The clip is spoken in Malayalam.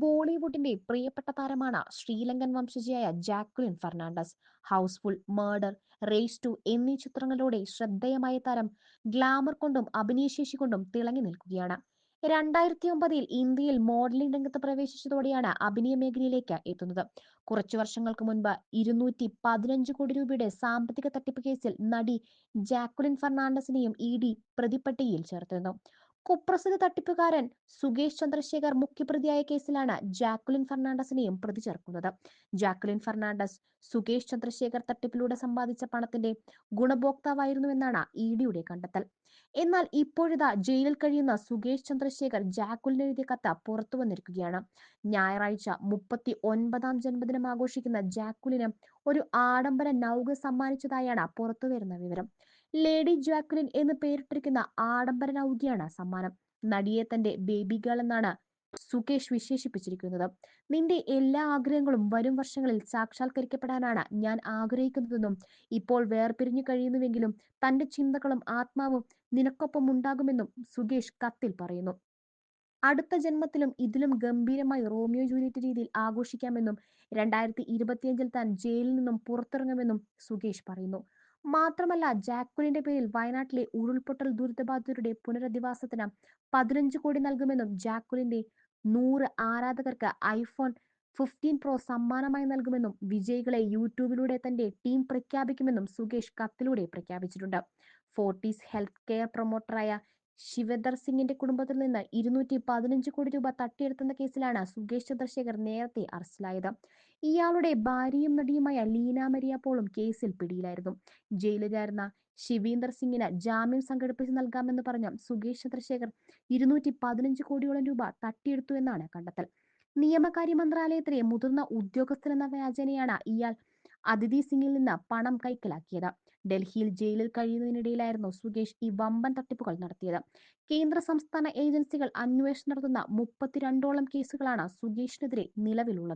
ബോളിവുഡിന്റെ പ്രിയപ്പെട്ട താരമാണ് ശ്രീലങ്കൻ വംശജയായ Jacqueline Fernandez. House full murder raise two എന്നീ ചിത്രങ്ങളിലൂടെ ശ്രദ്ധേയമായ താരം ഗ്ലാമർ കൊണ്ടും അഭിനയശേഷി കൊണ്ടും തിളങ്ങി നിൽക്കുകയാണ്. രണ്ടായിരത്തി ഒമ്പതിൽ ഇന്ത്യയിൽ മോഡലിംഗ് രംഗത്ത് പ്രവേശിച്ചതോടെയാണ് അഭിനയ മേഖലയിലേക്ക് എത്തുന്നത്. കുറച്ചു വർഷങ്ങൾക്ക് മുൻപ് ഇരുന്നൂറ്റി പതിനഞ്ച് കോടി രൂപയുടെ സാമ്പത്തിക തട്ടിപ്പ് കേസിൽ നടി ജാക്വലിൻ ഫെർണാണ്ടസിനെയും ഇ ഡി പ്രതിപ്പട്ടികയിൽ ചേർത്തിരുന്നു. കുപ്രസിദ്ധ തട്ടിപ്പുകാരൻ സുകേഷ് ചന്ദ്രശേഖർ മുഖ്യപ്രതിയായ കേസിലാണ് ജാക്കുലിൻ ഫെർണാണ്ടസിനെയും പ്രതി ചേർക്കുന്നത്. ജാക്കുലിൻ ഫെർണാണ്ടസ് സുകേഷ് ചന്ദ്രശേഖർ തട്ടിപ്പിലൂടെ സമ്പാദിച്ച പണത്തിന്റെ ഗുണഭോക്താവായിരുന്നുവെന്നാണ് ഇ ഡിയുടെ കണ്ടെത്തൽ. എന്നാൽ ഇപ്പോഴിതാ ജയിലിൽ കഴിയുന്ന സുകേഷ് ചന്ദ്രശേഖർ ജാക്കുലിന് എഴുതിയ കത്ത് പുറത്തു വന്നിരിക്കുകയാണ് ഞായറാഴ്ച മുപ്പത്തി ഒൻപതാം ജന്മദിനം ആഘോഷിക്കുന്ന ജാക്കുലിന് ഒരു ആഡംബര നൗക സമ്മാനിച്ചതായാണ് പുറത്തുവരുന്ന വിവരം. ലേഡി ജാക്ലിൻ എന്ന് പേരിട്ടിരിക്കുന്ന ആഡംബര നൗകിയാണ് സമ്മാനം. നടിയെ തന്റെ ബേബി ഗേൾ എന്നാണ് സുകേഷ് വിശേഷിപ്പിച്ചിരിക്കുന്നത്. നിന്റെ എല്ലാ ആഗ്രഹങ്ങളും വരും വർഷങ്ങളിൽ സാക്ഷാത്കരിക്കപ്പെടാനാണ് ഞാൻ ആഗ്രഹിക്കുന്നതെന്നും ഇപ്പോൾ വേർപിരിഞ്ഞു കഴിയുന്നുവെങ്കിലും തന്റെ ചിന്തകളും ആത്മാവും നിനക്കൊപ്പം ഉണ്ടാകുമെന്നും സുകേഷ് കത്തിൽ പറയുന്നു. അടുത്ത ജന്മത്തിലും ഇതിലും ഗംഭീരമായി റോമിയോ ജൂലിയറ്റ് രീതിയിൽ ആഘോഷിക്കാമെന്നും രണ്ടായിരത്തി ഇരുപത്തിയഞ്ചിൽ താൻ ജയിലിൽ നിന്നും പുറത്തിറങ്ങുമെന്നും സുകേഷ് പറയുന്നു. മാത്രമല്ല ജാക്വലിന്റെ പേരിൽ വയനാട്ടിലെ ഉരുൾപൊട്ടൽ ദുരിതബാധിതരുടെ പുനരധിവാസത്തിന് പതിനഞ്ച് കോടി നൽകുമെന്നും ജാക്വലിന്റെ നൂറ് ആരാധകർക്ക് ഐഫോൺ ഫിഫ്റ്റീൻ പ്രോ സമ്മാനമായി നൽകുമെന്നും വിജയികളെ യൂട്യൂബിലൂടെ തന്റെ ടീം പ്രഖ്യാപിക്കുമെന്നും സുകേഷ് കത്തിലൂടെ പ്രഖ്യാപിച്ചിട്ടുണ്ട്. ഫോർട്ടീസ് ഹെൽത്ത് കെയർ പ്രൊമോട്ടറായ ശിവദർ സിംഗിന്റെ കുടുംബത്തിൽ നിന്ന് ഇരുന്നൂറ്റി പതിനഞ്ച് കോടി രൂപ തട്ടിയെടുത്തുന്ന കേസിലാണ് സുകേഷ് ചന്ദ്രശേഖർ നേരത്തെ അറസ്റ്റിലായത്. ഇയാളുടെ ഭാര്യയും നടിയുമായ ലീന മരിയ പോളും കേസിൽ പിടിയിലായിരുന്നു. ജയിലിലായിരുന്ന ശിവീന്ദർ സിംഗിന് ജാമ്യം സംഘടിപ്പിച്ച് നൽകാമെന്ന് പറഞ്ഞ സുകേഷ് ചന്ദ്രശേഖർ ഇരുന്നൂറ്റി പതിനഞ്ച് കോടിയോളം രൂപ തട്ടിയെടുത്തു എന്നാണ് കണ്ടെത്തൽ. നിയമകാര്യ മന്ത്രാലയത്തിലെ മുതിർന്ന ഉദ്യോഗസ്ഥനെന്ന വ്യാജനയാണ് ഇയാൾ അതിഥി സിംഗിൽ നിന്ന് പണം കൈക്കലാക്കിയത്. ഡൽഹിയിൽ ജയിലിൽ കഴിയുന്നതിനിടയിലായിരുന്നു സുകേഷ് ഈ വമ്പൻ തട്ടിപ്പുകൾ നടത്തിയത്. കേന്ദ്ര സംസ്ഥാന ഏജൻസികൾ അന്വേഷണം നടത്തുന്ന മുപ്പത്തിരണ്ടോളം കേസുകളാണ് സുകേഷിനെതിരെ നിലവിലുള്ളത്.